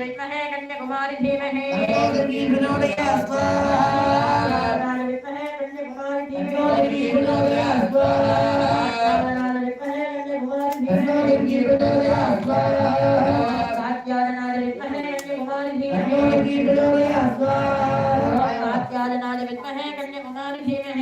வித்மஹே கன்யகுமாரி தீமஹே வித்மஹே கன்யகுமாரி தீமஹே வித்மஹே கன்யகுமாரி தீமஹே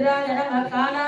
مدرانا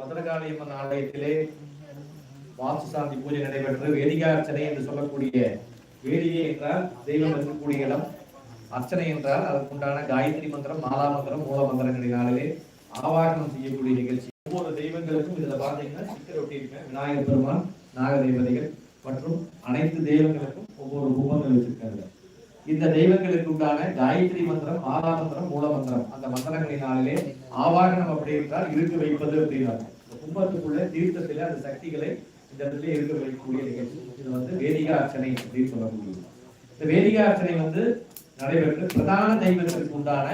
மதுரகாளியம்மன் ஆலயத்திலே வாசு சாந்தி பூஜை நடைபெற்று வேதிகார்ச்சனை என்று சொல்லக்கூடிய வேதிகை என்றால் தெய்வம் இருக்கக்கூடிய இடம். அர்ச்சனை என்றால் அதற்குண்டான காயத்ரி மந்திரம் மாலா மந்திரம் மூல மந்திரங்களினாலே ஆவாகனம் செய்யக்கூடிய நிகழ்ச்சி. ஒவ்வொரு தெய்வங்களுக்கும் இதுல பாத்தீங்கன்னா சிக்கர் ஒட்டியிருக்கேன் விநாயகர் பெருமான் நாக தேவதைகள் மற்றும் அனைத்து தெய்வங்களுக்கும் ஒவ்வொரு ரூபங்கள் வச்சிருக்காங்க. இந்த தெய்வங்களுக்கு உண்டான காயத்ரி மந்திரம் மாலா மந்திரம் மூல மந்திரம். அந்த மந்திரங்களினாலே ஆவாகனம் அப்படி என்றால் இருக்கு வைப்பது அப்படின்னாங்க. கும்பத்துக்குள்ள தீர்த்தத்திலே அந்த சக்திகளை இந்த இடத்துல வைக்கக்கூடிய நிகழ்ச்சி. இது வந்து வேதிகா அர்ச்சனை அப்படின்னு முடியும் இந்த வேதிகா அர்ச்சனை வந்து நடைபெற்று பிரதான தெய்வத்திற்கு உண்டான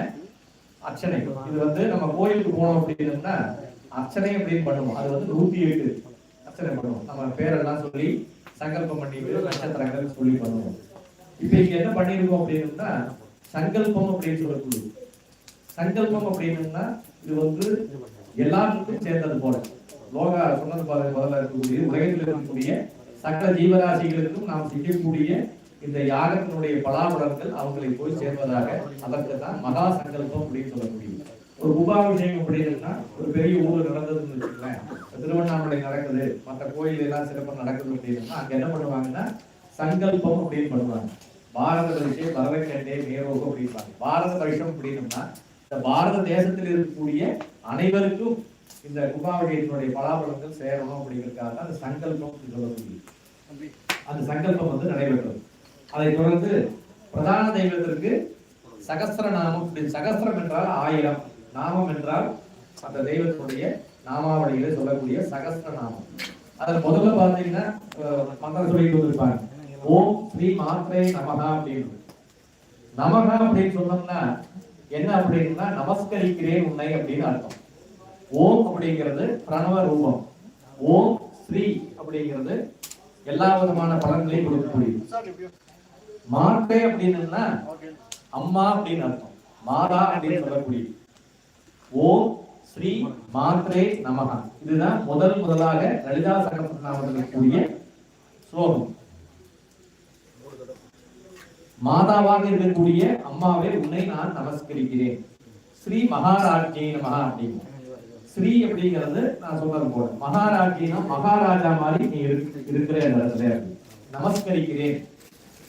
அர்ச்சனை. இது வந்து நம்ம கோயிலுக்கு போனோம் அப்படின்னா அர்ச்சனை அப்படின்னு பண்ணுவோம். அது வந்து நூத்தி எட்டு அர்ச்சனை பண்ணுவோம். நம்ம பேரெல்லாம் சொல்லி சங்கல்பம் பண்ணிட்டு நட்சத்திரங்கள் சொல்லி பண்ணுவோம். இப்ப இங்க என்ன பண்ணிருக்கோம் அப்படின்னா சங்கல்பம் அப்படின்னு சொல்லக்கூடியது சங்கல்பம் அப்படின்னா இது வந்து எல்லாருக்கும் சேர்ந்தது போல. லோகா சொன்னது முதல்ல இருக்கக்கூடிய உலகத்தில் இருக்கக்கூடிய சகல ஜீவராசிகளுக்கும் நாம் செய்யக்கூடிய இந்த யாகத்தினுடைய பலாபலன்கள் அவங்களை போய் சேர்வதாக அதற்கு தான் மகா சங்கல்பம் அப்படின்னு சொல்லக்கூடியது ஒரு குபாபிஷேகம் அப்படின்னா ஒரு பெரிய ஊர் நடந்ததுன்னு வச்சுக்கோங்களேன். திருவண்ணாமலை நடக்குது மற்ற கோயில் எல்லாம் சிறப்பாக நடக்குது அப்படின்னா அங்க என்ன பண்ணுவாங்கன்னா சங்கல்பம் அப்படின்னு பண்ணுவாங்க. பாரத வருஷே பரதக்கண்டே மேரோகம் அப்படின்பாங்க பாரத வருஷம் அப்படின்னம்னா இந்த பாரத தேசத்தில் இருக்கக்கூடிய அனைவருக்கும் இந்த குபாவளியினுடைய பலாபலங்கள் சேரணும் அப்படிங்கிறதுக்காக தான் அந்த சங்கல்பம் அப்படின்னு சொல்லக்கூடியது. அந்த சங்கல்பம் வந்து நடைபெற்றது. அதை தொடர்ந்து பிரதான தெய்வத்திற்கு சகஸ்திர நாமம் சகஸ்திரம் என்றால் ஆயிரம். நாமம் என்றால் அந்த தெய்வத்தினுடைய நாமாவளியில சொல்லக்கூடிய சகஸ்திர நாமம். அதில் முதல்ல பார்த்தீங்கன்னா அஹ், மந்திரம் சொல்லிட்டு வந்திருப்பாங்க ஓம் ஸ்ரீ மாத்ரே நமகா அப்படின்னு. நமகா அப்படின்னு சொன்னோம்னா என்ன அப்படின்னா நமஸ்கரிக்கிறேன் உன்னை அப்படின்னு அர்த்தம். ஓம் அப்படிங்கிறது பிரணவ ரூபம். ஓம் ஸ்ரீ அப்படிங்கிறது எல்லா விதமான பலன்களையும் கொடுக்கக்கூடியது. மாத்தே அப்படின்னா அம்மா அப்படின்னு அர்த்தம். மாதா அப்படின்னு சொல்லக்கூடியது. ஓம் ஸ்ரீ மாத்ரே நமகா இதுதான் முதல் முதலாக லலிதா சகஸ்ரநாமத்தில் கூடிய ஸ்லோகம். மாதாவாக இருக்கக்கூடிய அம்மாவே உன்னை நான் நமஸ்கரிக்கிறேன். ஸ்ரீ மகாராஜ்யை நமகா அப்படின்னு. ஸ்ரீ அப்படிங்கிறது நான் சொல்றது போல மகாராஜ்னா மகாராஜா மாதிரி நீ இருக்கு- இருக்கிற இடத்துல நமஸ்கரிக்கிறேன்.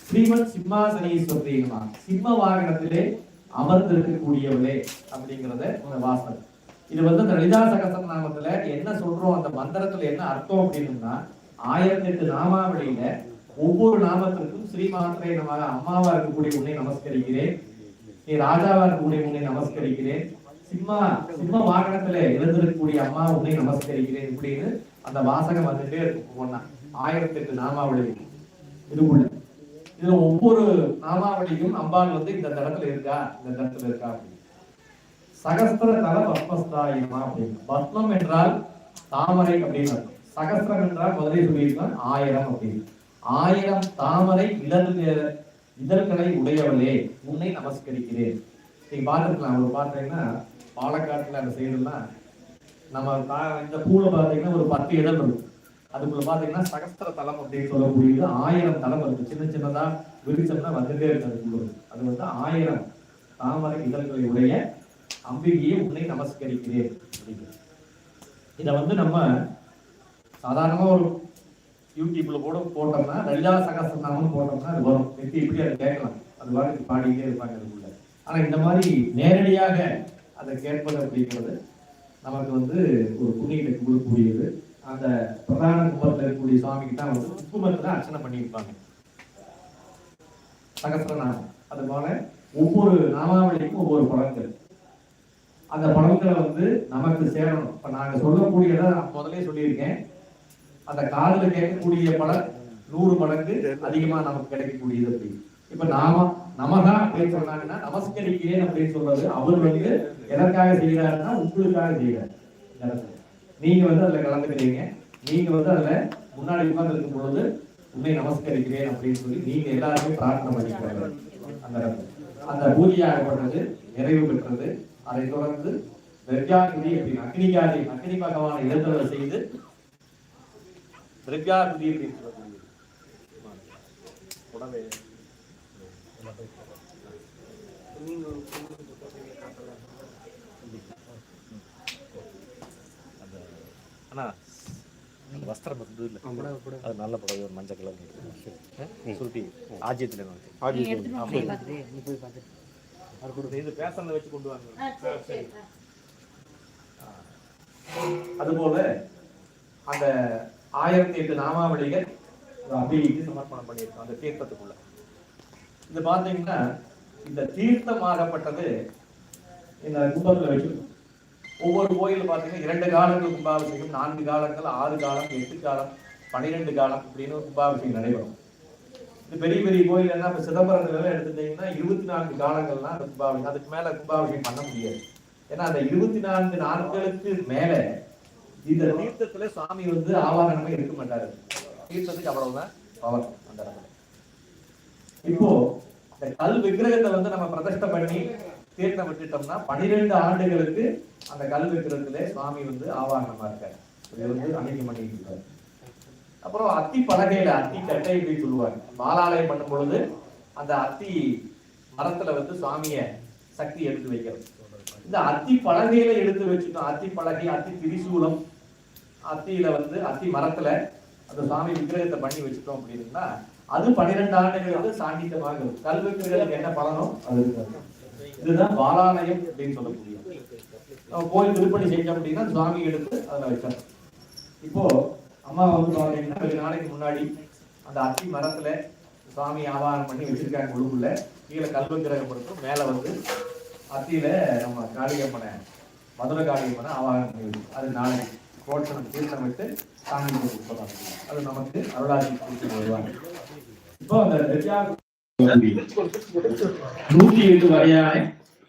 ஸ்ரீமத் சிம்மாசனீஸ்வரி நமகா சிம்ம வாகனத்திலே அமர்ந்திருக்கக்கூடியவளே அப்படிங்கறத இந்த வாசகம் இது வந்து அந்த லலிதா சகசரநாமத்துல என்ன சொல்றோம் அந்த மந்திரத்துல என்ன அர்த்தம் அப்படின்னா ஆயிரத்தி எட்டு நாமாவளியில ஒவ்வொரு நாமத்திற்கும் ஸ்ரீமாத்திரை நம்ம அம்மாவா இருக்கக்கூடிய உன்னை நமஸ்கரிக்கிறேன். நீ ராஜாவா இருக்கக்கூடிய உன்னை நமஸ்கரிக்கிறேன். சிம்மா சிம்ம வாகனத்துல எழுந்திருக்கக்கூடிய அம்மா உன்னை நமஸ்கரிக்கிறேன் இப்படின்னு அந்த வாசகம் வந்துட்டே இருக்கும். ஒண்ணா ஆயிரத்தி எட்டு நாமாவளி இதுக்குள்ள. இதுல ஒவ்வொரு நாமாவளியும் அம்பாள் வந்து இந்த தடத்துல இருக்கா? இந்த தடத்துல இருக்கா அப்படின்னு. சகஸ்திர தல பத்மஸ்தாயமா அப்படின்னு. பத்மம் என்றால் தாமரை அப்படின்னு சகஸ்திரம் என்றால் முதலே சொல்லியிருக்கோம் ஆயிரம் அப்படின்னு. ஆயிரம் தாமரை இதழ் இதழ்களை உடையவளே உன்னை நமஸ்கரிக்கிறேன். நீங்க பார்த்துருக்கலாம் ஒரு பார்த்தீங்கன்னா பாலக்காட்டுல அந்த சைடுலாம் நம்ம இந்த பூல பார்த்தீங்கன்னா ஒரு பத்து இடம் இருக்கும். அதுக்குள்ள பார்த்தீங்கன்னா சகஸ்திர தலம் அப்படின்னு சொல்லக்கூடியது ஆயிரம் தலம் இருக்கு. சின்ன சின்னதா விரிச்சம்னா வந்துட்டே இருக்கு அது வந்து ஆயிரம் தாமரை இதழ்களை உடைய அம்பிகையை உன்னை நமஸ்கரிக்கிறேன் அப்படிங்கிறது. இதை வந்து நம்ம சாதாரணமா ஒரு யூடியூப்ல கூட போட்டோம்னா லலிதா சகஸ்திரநாமம் போட்டோம்னா அது வரும். எப்படி இப்படி அதை கேட்கலாம். அது மாதிரி பாடிக்கிட்டே இருப்பாங்க அதுக்குள்ள ஆனா இந்த மாதிரி நேரடியாக அதை கேட்பது அப்படிங்கிறது நமக்கு வந்து ஒரு புண்ணியத்தை கொடுக்கக்கூடியது. அந்த பிரதான கும்பத்தில் இருக்கக்கூடிய சுவாமிக்கு தான் வந்து குங்குமத்தை தான் அர்ச்சனை பண்ணியிருப்பாங்க. சகஸ்திரநாமம் அது போல ஒவ்வொரு நாமாவளிக்கும் ஒவ்வொரு பலன்கள் அந்த பலன்களை வந்து நமக்கு சேரணும். இப்ப நாங்க சொல்லக்கூடியதை முதலே சொல்லியிருக்கேன். அந்த காதல கேட்கக்கூடிய பலன் நூறு மடங்கு அதிகமா நமக்கு கிடைக்கக்கூடியது அப்படி. இப்ப நாம நமதான் பேர் சொன்னாங்கன்னா நமஸ்கரிக்கிறேன் அப்படின்னு சொல்றது. அவர் வந்து எதற்காக செய்கிறாருன்னா உங்களுக்காக செய்கிறார் நீங்க வந்து அதுல கலந்துக்கிறீங்க. நீங்க வந்து அதுல முன்னாடி உட்கார்ந்து இருக்கும் பொழுது உன்னை நமஸ்கரிக்கிறேன் அப்படின்னு சொல்லி நீங்க எல்லாருமே பிரார்த்தனை பண்ணிக்கிறாங்க அந்த அந்த அந்த பூஜையாகப்பட்டது நிறைவு பெற்றது. அதை தொடர்ந்து பிரத்யாகுதி அப்படின்னு அக்னிகாரி அக்னி பகவானை எழுந்தவரை செய்து பிரத்யாகுதி அப்படின்னு சொல்லக்கூடியது உடம்பே அண்ணா வஸ்திரம் வந்து இல்லை அது நல்ல புடவை ஒரு மஞ்சள் கலர் சுருட்டி ஆஜியத்தில் இது பேசல வச்சு கொண்டு வாங்க அதுபோல அந்த ஆயிரத்தி எட்டு நாமாவளிகள் அபிக்கு சமர்ப்பணம் பண்ணியிருக்கோம் அந்த தீர்த்தத்துக்குள்ள. இது பார்த்தீங்கன்னா இந்த தீர்த்தமாகப்பட்டது இந்த கும்பத்தில் வச்சிருக்கோம். ஒவ்வொரு கோயில் பார்த்தீங்கன்னா இரண்டு காலங்கள் கும்பாபிஷேகம் நான்கு காலங்கள் ஆறு காலம் எட்டு காலம் பன்னிரெண்டு காலம் அப்படின்னு கும்பாபிஷேகம் நடைபெறும். இந்த பெரிய பெரிய கோயில் என்ன இப்போ சிதம்பரம் எல்லாம் எடுத்துட்டீங்கன்னா இருபத்தி நான்கு காலங்கள்லாம் அந்த கும்பாபிஷேகம் அதுக்கு மேலே கும்பாபிஷேகம் பண்ண முடியாது. ஏன்னா அந்த இருபத்தி நான்கு நாட்களுக்கு மேலே இந்த தீர்த்தத்துல சுவாமி வந்து ஆவாகனமே இருக்க மாட்டாரு. தீர்த்தத்துக்கு அவ்வளவுதான் பவர் அந்த இடத்துல. இப்போ இந்த கல் விக்கிரகத்தை வந்து நம்ம பிரதிஷ்டை பண்ணி தீர்த்தம் விட்டுட்டோம்னா பனிரெண்டு ஆண்டுகளுக்கு அந்த கல் விக்கிரகத்திலே சுவாமி வந்து ஆவாகனமா இருக்காரு. இது வந்து அன்னைக்கு பண்ணிட்டு இருக்காரு அப்புறம் அத்தி பலகையில அத்தி கட்டை இப்படி சொல்லுவாங்க. மாலாலயம் பண்ணும் பொழுது அந்த அத்தி மரத்துல வந்து சுவாமிய சக்தி எடுத்து வைக்கிறது இந்த அத்தி பலகையில எடுத்து வச்சுட்டோம். அத்தி பலகை அத்தி திரிசூலம் அத்தியில வந்து அத்தி மரத்துல அந்த சாமி விக்கிரகத்தை பண்ணி வச்சுட்டோம் அப்படின்னா அது பன்னிரெண்டு ஆண்டுகள் வந்து சாண்டித்தமாக இருக்கும். கல் விக்கிரகத்துக்கு என்ன பலனோ அது இதுதான் பாலாலயம் அப்படின்னு சொல்லக்கூடிய. நம்ம கோயில் திருப்பணி செஞ்சோம் அப்படின்னா சுவாமி எடுத்து அதில் வைக்கணும் இப்போ அம்மா வந்து பார்த்தீங்கன்னா கொஞ்ச நாளைக்கு முன்னாடி அந்த அத்தி மரத்துல சுவாமி ஆவாரம் பண்ணி வச்சிருக்காங்க உள்ளுக்குள்ள கீழே கல்வ கிரகம் இருக்கும் மேலே வந்து அத்தியில நம்ம காளியம்மனை மதுரை காளியம்மனை ஆவாரம் பண்ணி அது நாளைக்கு. கோட்டம் தீர்த்தம் சாமி கொடுப்பதாக அது நமக்கு அருளாட்சி கொடுத்து வருவாங்க இப்போ அந்த நூற்றி எட்டு வரையான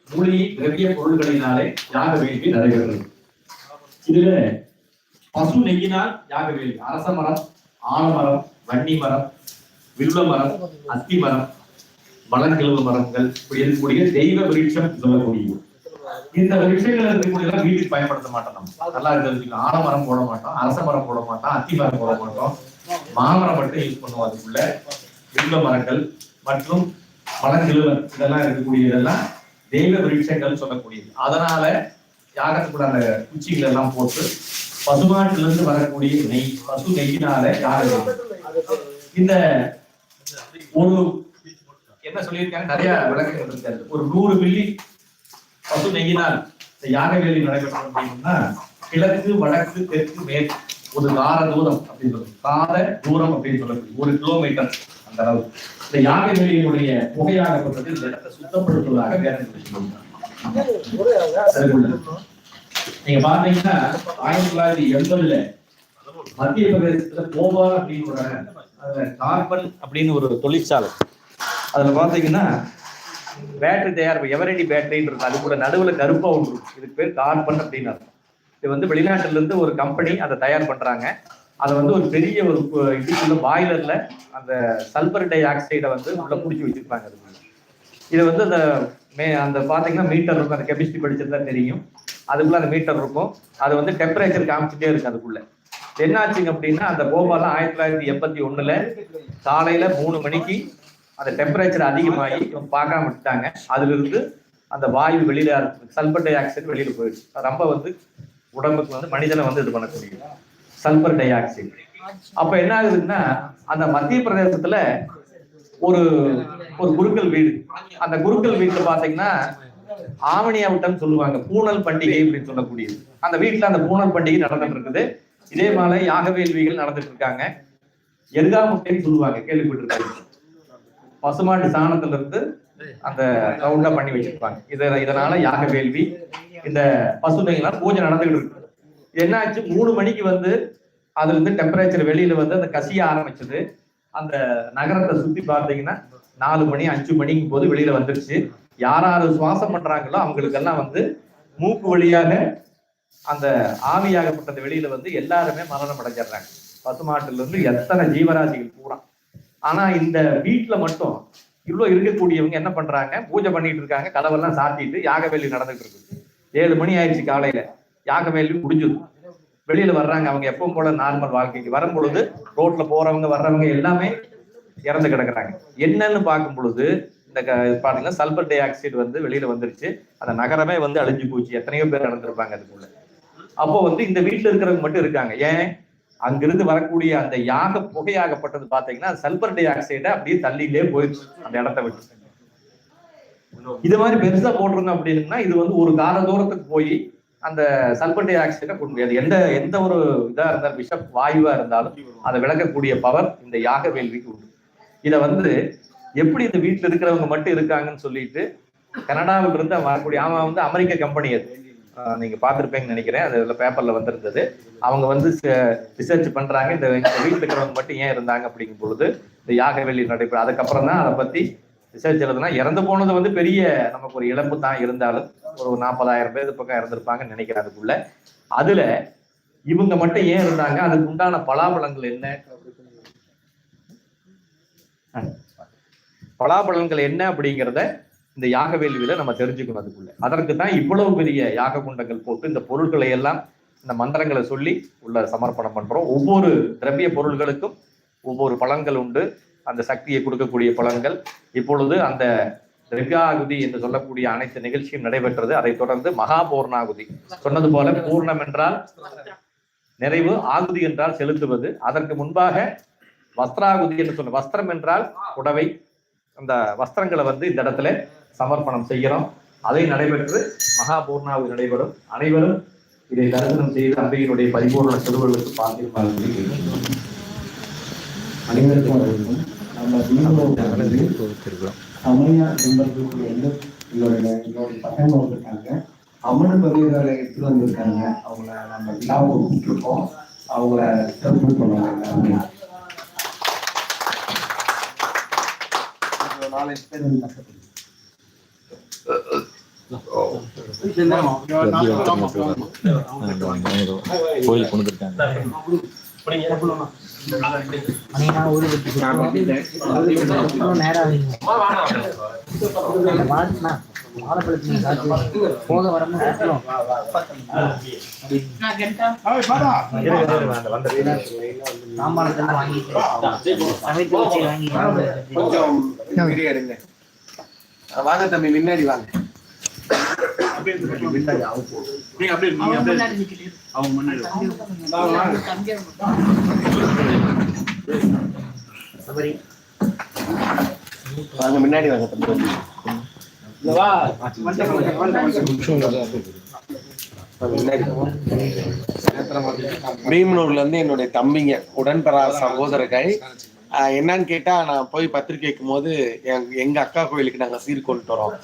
மூலிகை திரவிய பொருள்களினாலே யாக வேள்வி நடைபெறுகிறது. இதுல பசு நெய்யினால் யாக வேள்வி அரச மரம் ஆலமரம் வன்னி மரம் வில்வ மரம் அத்தி மரம் மலங்கிழவு மரங்கள் இப்படி இருக்கக்கூடிய தெய்வ விருட்சம் சொல்லக்கூடிய இந்த விஷயங்கள் இருக்கக்கூடிய வீட்டுக்கு பயன்படுத்த மாட்டோம் நம்ம. நல்லா இருக்கிறது ஆலமரம் போட மாட்டோம் அரச மரம் போட மாட்டோம் அத்தி மரம் போட மாட்டோம். மாமரம் மட்டும் யூஸ் பண்ணுவோம் அதுக்குள்ள. வில்வ மரங்கள் மற்றும் மலங்கிழவர் இதெல்லாம் இருக்கக்கூடிய இதெல்லாம் தெய்வ விருட்சங்கள் சொல்லக்கூடியது. அதனால யாகத்துக்குள்ள அந்த குச்சிகள் எல்லாம் போட்டு பசுமாட்டுல இருந்து வரக்கூடிய நெய் பசு நெய்யினால யாகம் இந்த ஒரு என்ன சொல்லியிருக்காங்க? நிறைய விளக்கங்கள் இருக்காது ஒரு நூறு மில்லி பசு நெய்யினால் இந்த யாக வேலி நடைபெற்றது அப்படின்னா கிழக்கு வடக்கு தெற்கு மேற்கு ஒரு கார தூரம் அப்படின்னு சொல்லுவோம் காத தூரம் அப்படின்னு சொல்லக்கூடிய ஒரு கிலோமீட்டர் அந்த அளவு. இந்த யாக வேலியினுடைய புகையாகப்பட்டது இந்த இடத்தை சுத்தப்படுத்துவதாக வேற நீங்க பாத்தீங்கன்னா ஆயிரத்தி தொள்ளாயிரத்தி எண்பதுல மத்திய பிரதேசத்துல கோவா அப்படின்னு ஒரு கார்பன் அப்படின்னு ஒரு தொழிற்சாலை. அதுல பாத்தீங்கன்னா பேட்டரி தயார் எவரடி பேட்டரின்னு இருக்கு அது கூட நடுவுல கருப்பாக ஒன்று இருக்கும் இதுக்கு பேர் கார்பன் அப்படின்னு அர்த்தம். இது வந்து வெளிநாட்டிலேருந்து ஒரு கம்பெனி அதை தயார் பண்றாங்க. அதை வந்து ஒரு பெரிய ஒரு இது இதுக்குள்ள பாய்லர்ல அந்த சல்பர் டை ஆக்சைடை வந்து உள்ளே பிடிச்சி வச்சுருப்பாங்க அது இது வந்து அந்த மே அந்த பார்த்தீங்கன்னா மீட்டர் இருக்கும். அந்த கெமிஸ்ட்ரி படிச்சிருந்தா தெரியும். அதுக்குள்ள அந்த மீட்டர் இருக்கும். அது வந்து டெம்பரேச்சர் காமிச்சிட்டே இருக்கு அதுக்குள்ள. என்னாச்சுங்க அப்படின்னா அந்த போபாலாம் ஆயிரத்தி தொள்ளாயிரத்தி எண்பத்தி ஒண்ணுல காலையில மூணு மணிக்கு அந்த டெம்பரேச்சர் அதிகமாகி இவங்க பார்க்காம விட்டாங்க அதுலேருந்து அந்த வாயு வெளியில சல்பர் டை ஆக்சைடு வெளியில போயிடுச்சு. அது ரொம்ப வந்து உடம்புக்கு வந்து மனிதனை வந்து இது பண்ணக்கூடிய சல்பர் டை ஆக்சைடு அப்ப என்ன ஆகுதுன்னா அந்த மத்திய பிரதேசத்துல ஒரு ஒரு குருக்கள் வீடு. அந்த குருக்கள் வீட்டுல பாத்தீங்கன்னா ஆவணி சொல்லுவாங்க. பூனல் பண்டிகை அப்படின்னு சொல்லக்கூடியது. அந்த வீட்டுல அந்த பூனல் பண்டிகை நடந்துட்டு இருக்குது இதே மாதிரி யாக வேள்விகள் நடந்துட்டு இருக்காங்க எருகாமுட்டைன்னு சொல்லுவாங்க கேள்விப்பட்டிருக்காங்க பசுமாட்டு சாணத்துல இருந்து அந்த ரவுண்டா பண்ணி வச்சிருப்பாங்க. இத இதனால யாக வேள்வி இந்த பசுமைகள்லாம் பூஜை நடந்துகிட்டு இருக்கு. என்னாச்சு? மூணு மணிக்கு வந்து அதுல இருந்து டெம்பரேச்சர் வெளியில வந்து அந்த கசிய ஆரம்பிச்சது. அந்த நகரத்தை சுத்தி பார்த்தீங்கன்னா நாலு மணி அஞ்சு மணிக்கும் போது வெளியில வந்துருச்சு. யாராரு சுவாசம் பண்றாங்களோ அவங்களுக்கெல்லாம் வந்து மூக்கு வழியாக அந்த ஆவியாகப்பட்டது வெளியில வந்து எல்லாருமே மரணம் அடைஞ்சிடுறாங்க. பசுமாட்டுல இருந்து எத்தனை ஜீவராசிகள் பூரா. ஆனா இந்த வீட்டுல மட்டும் இவ்வளவு இருக்கக்கூடியவங்க என்ன பண்றாங்க? பூஜை பண்ணிட்டு இருக்காங்க. கதவெல்லாம் சாத்திட்டு யாக நடந்துட்டு இருக்கு ஏழு மணி ஆயிடுச்சு காலையில. யாக முடிஞ்சது. வெளியில வர்றாங்க அவங்க எப்பவும் போல நார்மல் வாழ்க்கைக்கு. வரும் பொழுது ரோட்ல போறவங்க வர்றவங்க எல்லாமே இறந்து கிடக்குறாங்க. என்னன்னு பார்க்கும் பொழுது இந்த க- பாத்தீங்கன்னா சல்பர் டை ஆக்சைடு வந்து வெளியில வந்துருச்சு. அந்த நகரமே வந்து அழிஞ்சு போச்சு. எத்தனையோ பேர் இறந்துருப்பாங்க அதுக்குள்ள. அப்போ வந்து இந்த வீட்டுல இருக்கிறவங்க மட்டும் இருக்காங்க. ஏன்? அங்கிருந்து வரக்கூடிய அந்த யாக புகையாகப்பட்டது பாத்தீங்கன்னா சல்பர் டை ஆக்சைடை அப்படியே தள்ளியிலே போயிடுச்சு அந்த இடத்த விட்டு. இது மாதிரி பெருசா போட்டிருந்தோம் அப்படின்னா இது வந்து ஒரு கால தூரத்துக்கு போய் அந்த சல்பர் டை ஆக்சைடை கொண்டு முடியாது எந்த எந்த ஒரு இதா இருந்தாலும் விஷ வாயுவா இருந்தாலும் அதை விளக்கக்கூடிய பவர் இந்த யாக வேள்விக்கு உண்டு. இதை வந்து எப்படி இந்த வீட்டுல இருக்கிறவங்க மட்டும் இருக்காங்கன்னு சொல்லிட்டு கனடாவில் இருந்து வரக்கூடிய ஆமா வந்து அமெரிக்க கம்பெனி அது. நீங்க பார்த்துருப்பீங்கன்னு நினைக்கிறேன். அது இதுல பேப்பர்ல வந்திருந்தது. அவங்க வந்து ரிசர்ச் பண்றாங்க. இந்த இந்த இருக்கிறவங்க மட்டும் ஏன் இருந்தாங்க அப்படிங்கும் பொழுது இந்த யாக வெளி நடைபெறும் அதுக்கப்புறம் தான் அதை பத்தி ரிசர்ச் எழுதுனா இறந்து போனது வந்து பெரிய நமக்கு ஒரு இழப்பு தான் இருந்தாலும் ஒரு நாற்பதாயிரம் பேர் பக்கம் இறந்துருப்பாங்கன்னு நினைக்கிறேன் அதுக்குள்ள. அதுல இவங்க மட்டும் ஏன் இருந்தாங்க? அதுக்கு உண்டான பலாபலங்கள் என்ன? பலாபலங்கள் என்ன அப்படிங்கிறத இந்த யாக வேள்வியில நம்ம தெரிஞ்சுக்கணும் அதுக்குள்ள. அதற்கு தான் இவ்வளவு பெரிய யாக குண்டங்கள் போட்டு இந்த பொருட்களை எல்லாம் இந்த மந்திரங்களை சொல்லி உள்ள சமர்ப்பணம் பண்றோம். ஒவ்வொரு திரவிய பொருள்களுக்கும் ஒவ்வொரு பலன்கள் உண்டு. அந்த சக்தியை கொடுக்கக்கூடிய பலன்கள். இப்பொழுது அந்த திரவியாகுதி என்று சொல்லக்கூடிய அனைத்து நிகழ்ச்சியும் நடைபெற்றது. அதைத் தொடர்ந்து மகா பூர்ணாகுதி சொன்னது போல பூர்ணம் என்றால் நிறைவு ஆகுதி என்றால் செலுத்துவது. அதற்கு முன்பாக வஸ்திராகுதி என்று சொன்ன வஸ்திரம் என்றால் புடவை. அந்த வஸ்திரங்களை வந்து இந்த இடத்துல சமர்ப்பணம் செய்கிறோம். அதை நடைபெற்று மகாபூர்ணாவு நடைபெறும். அனைவரும் இதை தரிசனம் செய்து அம்பையினுடைய பரிபூர்ண செலவுகளுக்கு பார்த்திருப்பார்கள். அனைவருக்கும் நம்ம வீடியோ செம்மையா நண்பர்களுக்கு வந்து எங்களுடைய எங்களுடைய பசங்க வந்திருக்காங்க அம்மன் பகுதிகளை எடுத்துட்டு வந்திருக்காங்க. அவங்கள நம்ம விழாவை கூப்பிட்டுருக்கோம். அவங்கள சிறப்பு பண்ணுவாங்க நாலஞ்சு பேர் வந்து கஷ்டப்படுது கோயில் கொண்டு இருக்காங்க அண்ணா வாங்க தம்பி கொடுத்தோம் வாங்க. முன்னாடி வாங்க. முன்னாடி. சபரி. வாங்க முன்னாடி வாங்க தம்பி. பீமனூர்ல இருந்து என்னுடைய தம்பிங்க உடன்பெறா சகோதரர்கள். என்னன்னு கேட்டா நான் போய் பத்திரிக்கை வைக்கும் போது எங்க- அக்கா கோயிலுக்கு நாங்க சீர் கொண்டு வரோம்.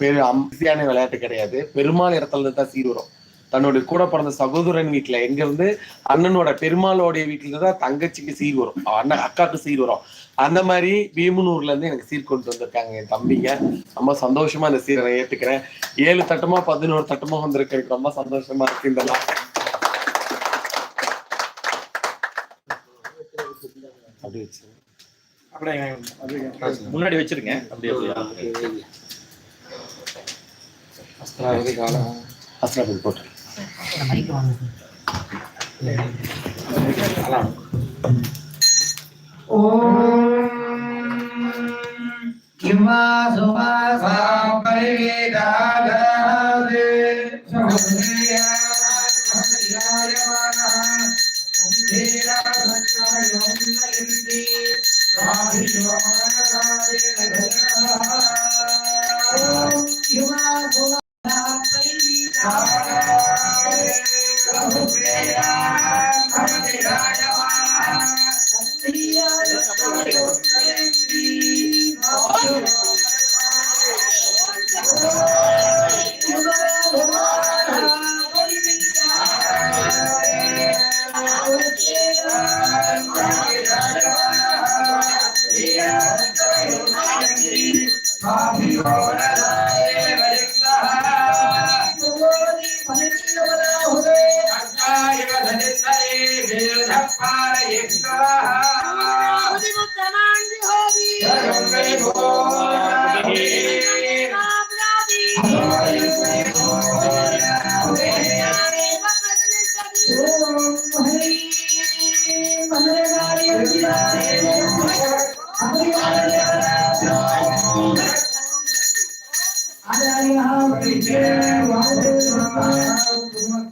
பெரு அமைதியான விளையாட்டு கிடையாது. பெருமாள் இடத்துல இருந்து தான் சீர் வரும். தன்னுடைய கூட பிறந்த சகோதரன் வீட்டுல எங்க இருந்து அண்ணனோட பெருமாளோடைய வீட்டுல இருந்து தான் தங்கச்சிக்கு சீர் வரும். அண்ணன் அக்காக்கு சீர் வரும். அந்த மாதிரி பீமனூர்ல இருந்து எனக்கு சீர் கொண்டு வந்திருக்காங்க என் தம்பிங்க. ரொம்ப சந்தோஷமா இந்த சீரை நான் ஏத்துக்கிறேன். ஏழு தட்டமா பதினோரு தட்டமா வந்திருக்கு. எனக்கு ரொம்ப சந்தோஷமா இருக்கு இந்த முன்னாடி வச்சிருங்க. அப்படியே அப்படியே அஸ்திராவதி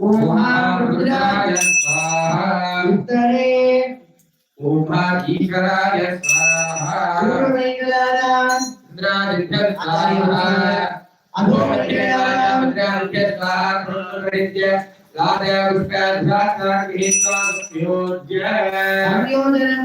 ऊहा रुद्राय उत्तरे पूर्वे संयोजनं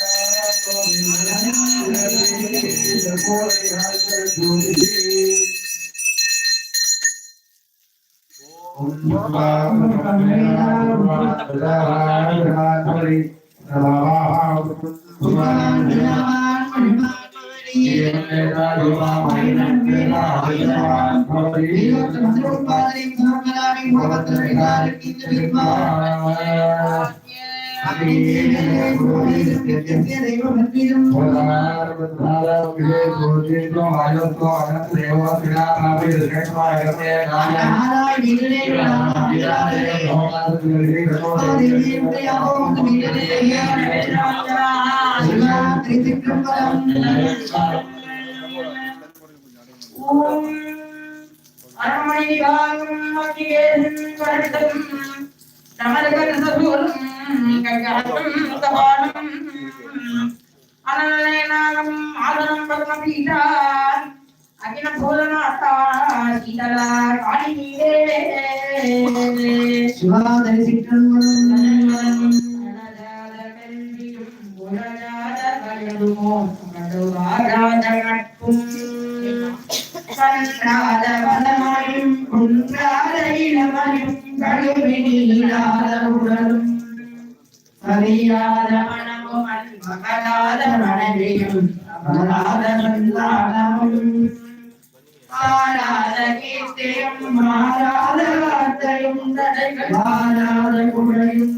Yeah. அரண்மனை விவாகம் மத்தியே கருத்தும் అనలయనాగం ఆదరం పద్మపీఠా అఖిల పూలనాథ శీతల కాళినీరే శివా దరిశిక్షణం రాజా నట్టు அகில போலனாட்டா சீதலா காளியே அறியாத மனமும் மகளாத மனைவியும் அமராத சந்தானமும் ஆராத கீர்த்தியும் மாறாத வார்த்தையும் தடைகள் மாறாத குழையும்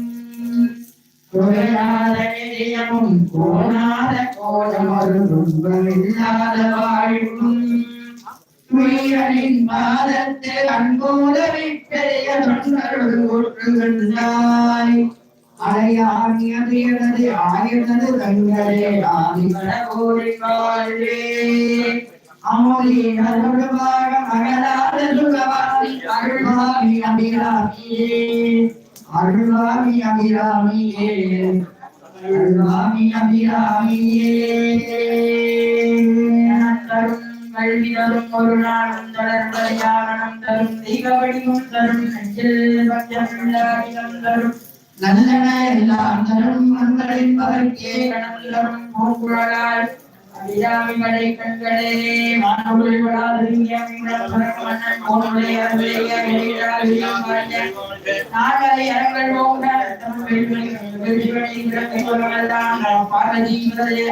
குறையாத நிதியமும் கோணாத கோணமொரு துன்பமில்லாத வாழ்வும் துயரின் பாதத்தில் அன்போதவி பெரிய தொண்டருள் ஊற்றுகின்றாய் அலையாணி அதியனது கண்களே ஆதிமன கோரி வாழ்வே. அமொழி சுகவாசி அருள்வாமி அபிராமியே. அருள்வாமி அபிராமியே. அருள்வாமி அபிராமியே. தரும் ஒரு நாளும் தொடர்பையானம் தரும் தெய்வ வடிவம் தரும் நெஞ்சில் பஞ்சமில்லாவிடம் தரும் நல்லன எல்லாம் தரும் மங்களின் பகற்கே பூங்குழலால் கண்களே மாணவர்கள் பார்வதி முதலே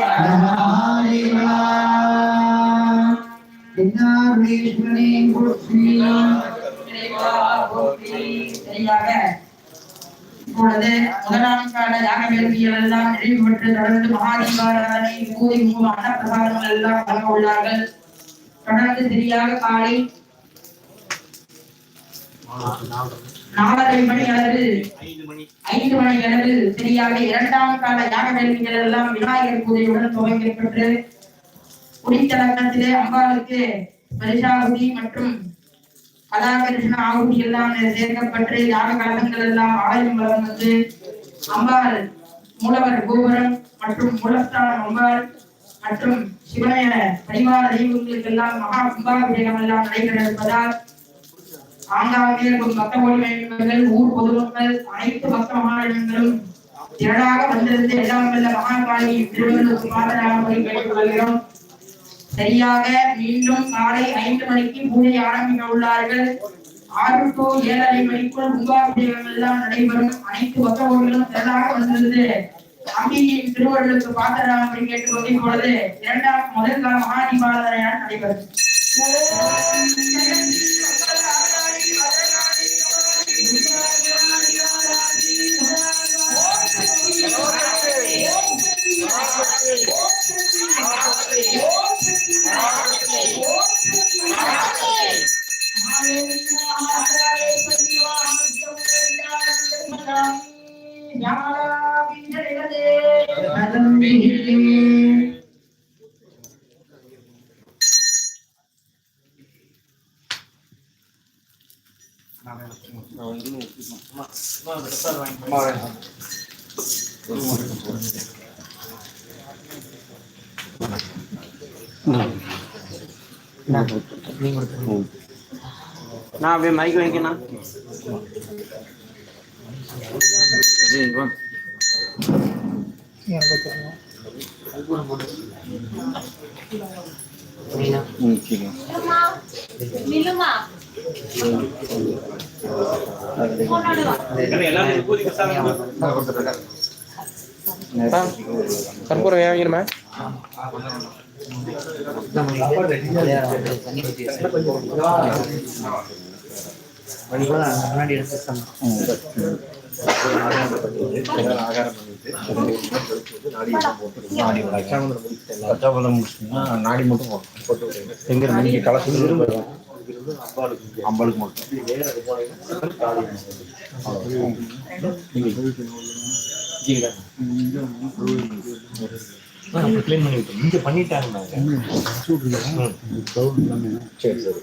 இப்பொழுது கால யாக வேள்விகள் எல்லாம் நிறைவு பெற்று தொடர்ந்து மகாதீபாராதனை கூறி மூணு அன்னப்பிரசாதங்கள் எல்லாம் வழங்க உள்ளார்கள். தொடர்ந்து சரியாக காலை நாலரை மணி அளவில் ஐந்து மணி அளவில் சரியாக இரண்டாம் கால யாக வேள்விகள் எல்லாம் விநாயகர் பூஜையுடன் துவங்கப்பெற்று குடித்தலங்கத்திலே அம்பாளுக்கு பரிசாகுதி மற்றும் கலாகிருஷ்ண ஆகுதி எல்லாம் சேர்க்கப்பட்டு யாக கலகங்கள் எல்லாம் ஆலயம் வளம் வந்து அம்பாள் மூலவர் கோபுரம் மற்றும் மூலஸ்தானம் அம்பாள் மற்றும் சிவனைய பரிவார தெய்வங்களுக்கு எல்லாம் மகா கும்பாபிஷேகம் எல்லாம் நடைபெற இருப்பதால் ஆங்காங்கே இருக்கும் பக்த ஊர் பொதுமக்கள் அனைத்து பக்த மாநிலங்களும் திரளாக வந்திருந்து எல்லாம் வல்ல மகாகாளி திருவள்ளுவர் பாதராக கேட்டுக்கொள்கிறோம் சரியாக மீண்டும் காலை ஐந்து மணிக்கு பூஜை ஆரம்பிக்க உள்ளார்கள். ஆறு டு ஏழரை மணிக்குள் கும்பாபிஷேகம் எல்லாம் நடைபெறும். அனைத்து பக்தர்களும் திரளாக வந்திருந்து அம்பியின் திருவள்ளுக்கு என்று கேட்டுக்கொண்டு இப்பொழுது இரண்டாம் முதல் கால மகாதிபாலனையான நடைபெறும். நான் அப்படியே மைக் நிலுமா உன்னோட வா. கற்பூரம் வாங்கிடுமா? நாடி மட்டும் போட்டு. எங்க நீங்க கலந்து அம்பாளுக்கு மட்டும் கிளீன் பண்ணி இங்க பண்ணிட்டாங்க. சரி சரி.